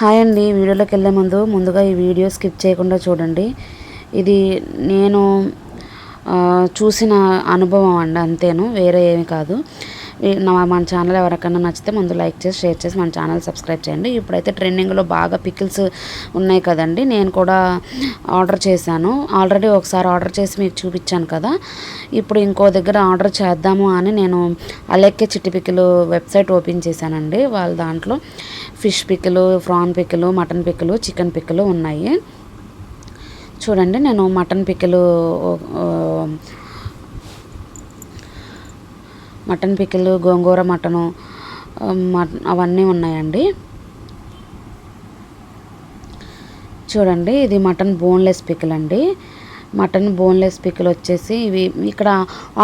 Hi అండి వీడియోలోకి వెళ్ళే ముందు ముందుగా ఈ వీడియో స్కిప్ చేయకుండా చూడండి. ఇది నేను చూసిన అనుభవం అండి అంతేను వేరే ఏమి కాదు. మన ఛానల్ ఎవరికైనా నచ్చితే ముందు లైక్ చేసి షేర్ చేసి మన ఛానల్ సబ్స్క్రైబ్ చేయండి. ఇప్పుడైతే ట్రెండింగ్లో బాగా పికిల్స్ ఉన్నాయి కదండి నేను కూడా ఆర్డర్ చేశాను. ఆల్రెడీ ఒకసారి ఆర్డర్ చేసి మీకు చూపించాను కదా. ఇప్పుడు ఇంకో దగ్గర ఆర్డర్ చేద్దాము అని నేను అలెక్కే చిట్టి పికిలు వెబ్సైట్ ఓపెన్ చేశానండి వాళ్ళ దాంట్లో. ఫిష్ పిక్కలు ఫ్రాన్ పిక్కలు మటన్ పిక్కలు చికెన్ పిక్కలు ఉన్నాయి. చూడండి నేను మటన్ పిక్కలు మటన్ పిక్కలు గోంగూర మటను మటన్ అవన్నీ ఉన్నాయండి. చూడండి ఇది మటన్ బోన్లెస్ పిక్కలు అండి మటన్ బోన్లెస్ పిక్కలు వచ్చేసి ఇవి ఇక్కడ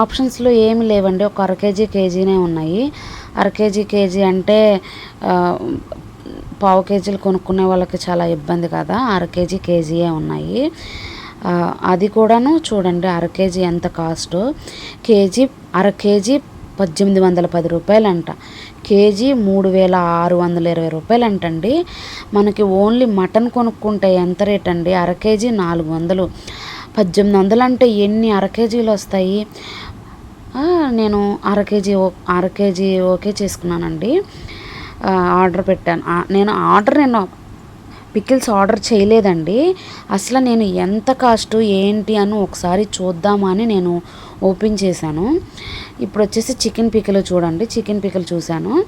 ఆప్షన్స్లో ఏమి లేవండి. ఒక అర కేజీ కేజీనే ఉన్నాయి. అర కేజీ కేజీ అంటే పావు కేజీలు కొనుక్కునే వాళ్ళకి చాలా ఇబ్బంది కదా. అర కేజీ కేజీయే ఉన్నాయి. అది కూడాను చూడండి అర కేజీ ఎంత కాస్ట్? కేజీ అర కేజీ పద్దెనిమిది వందల పది రూపాయలంట. కేజీ మూడు వేల ఆరు వందల ఇరవై రూపాయలంటండి. మనకి ఓన్లీ మటన్ కొనుక్కుంటే ఎంత రేట్ అండి అర కేజీ నాలుగు వందలు. పద్దెనిమిది వందలు అంటే ఎన్ని అర కేజీలు వస్తాయి? నేను అర కేజీ ఓ- అర కేజీ ఓకే చేసుకున్నానండి. ఆర్డర్ పెట్టాను. నేను ఆర్డర్ నేను పికిల్స్ ఆర్డర్ చేయలేదండి. అసలు నేను ఎంత కాస్ట్ ఏంటి అని ఒకసారి చూద్దామని నేను ఓపెన్ చేశాను. ఇప్పుడు వచ్చేసి చికెన్ పికిల్ చూడండి. చికెన్ పికిల్ చూశాను.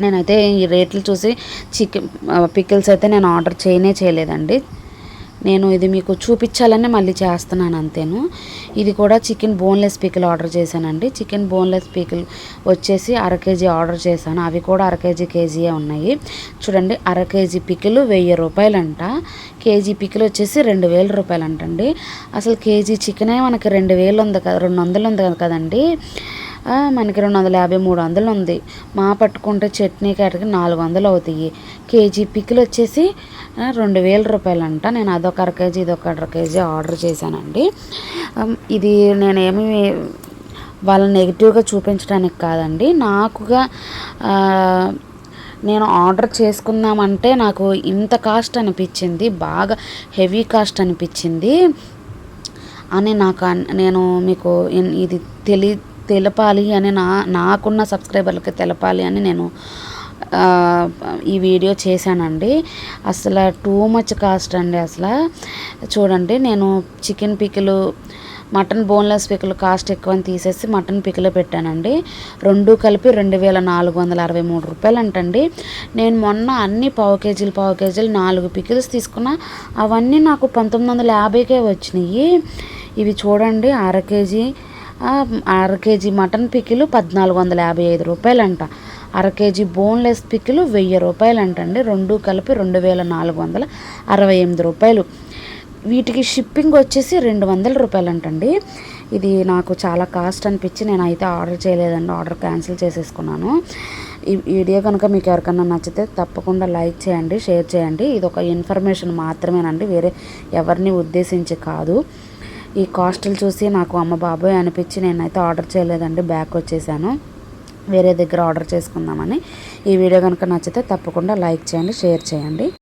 నేనైతే ఈ రేట్లు చూసి చికెన్ పికిల్స్ అయితే నేను ఆర్డర్ చేయనే చేయలేదండి. నేను ఇది మీకు చూపించాలని మళ్ళీ చేస్తున్నాను అంతేను. ఇది కూడా చికెన్ బోన్లెస్ పికిల్ ఆర్డర్ చేశానండి. చికెన్ బోన్లెస్ పికిల్ వచ్చేసి అర కేజీ ఆర్డర్ చేశాను. అవి కూడా అర కేజీ కేజీయే ఉన్నాయి. చూడండి అర కేజీ పికిల్ వెయ్యి రూపాయలంట. కేజీ పికిల్ వచ్చేసి రెండు వేల రూపాయలంటండి. అసలు కేజీ చికెనే మనకి రెండు వేలు ఉంది కదా రెండు వందలు ఉంది కదండి. మనకి రెండు వందల యాభై మూడు వందలు ఉంది. మా పట్టుకుంటే చట్నీ కాటకి నాలుగు వందలు అవుతాయి. కేజీ పిక్కులు వచ్చేసి రెండు వేల రూపాయలు అంట నేను అదొక అర కేజీ ఇదొక అర కేజీ ఆర్డర్ చేశానండి. ఇది నేనేమి వాళ్ళని నెగిటివ్గా చూపించడానికి కాదండి. నాకుగా నేను ఆర్డర్ చేసుకుందామంటే నాకు ఇంత కాస్ట్ అనిపించింది. బాగా హెవీ కాస్ట్ అనిపించింది. అని నాకు అన్- నేను మీకు ఇది తెలియ తెలపాలి అని నా నాకున్న సబ్స్క్రైబర్లకి తెలపాలి అని నేను ఈ వీడియో చేశానండి. అసలు టూ మచ్ కాస్ట్ అండి అసలు. చూడండి నేను chicken pickle mutton boneless pickle cost ఎక్కువ అని తీసేసి మటన్ పికిల్ పెట్టానండి. రెండు కలిపి రెండు వేల నాలుగు వందల అరవై మూడు రూపాయలు అంటండి నేను మొన్న అన్ని పావు కేజీలు పావు కేజీలు నాలుగు పికిల్స్ తీసుకున్నా. అవన్నీ నాకు పంతొమ్మిది వందల యాభైకే వచ్చినాయి. ఇవి చూడండి అర కేజీ అర కేజీ మటన్ పికిలు పద్నాలుగు వందల యాభై ఐదు రూపాయలంట. అర కేజీ బోన్లెస్ పికిలు వెయ్యి రూపాయలు అంటండి రెండు కలిపి రెండు వేల నాలుగు వందల అరవై ఎనిమిది రూపాయలు. వీటికి షిప్పింగ్ వచ్చేసి రెండు వందల రూపాయలంటండి. ఇది నాకు చాలా కాస్ట్ అనిపించి నేను అయితే ఆర్డర్ చేయలేదండి. ఆర్డర్ క్యాన్సిల్ చేసేసుకున్నాను. ఈ వీడియో కనుక మీకు ఎవరికైనా నచ్చితే తప్పకుండా లైక్ చేయండి షేర్ చేయండి. ఇది ఒక ఇన్ఫర్మేషన్ మాత్రమేనండి. వేరే ఎవరిని ఉద్దేశించి కాదు. ఈ కాస్టులు చూసి నాకు అమ్మ బాబోయ్ అనిపించి నేనైతే ఆర్డర్ చేయలేదండి బ్యాక్ వచ్చేసాను. వేరే దగ్గర ఆర్డర్ చేసుకుందామని. ఈ వీడియో కనుక నచ్చితే తప్పకుండా లైక్ చేయండి షేర్ చేయండి.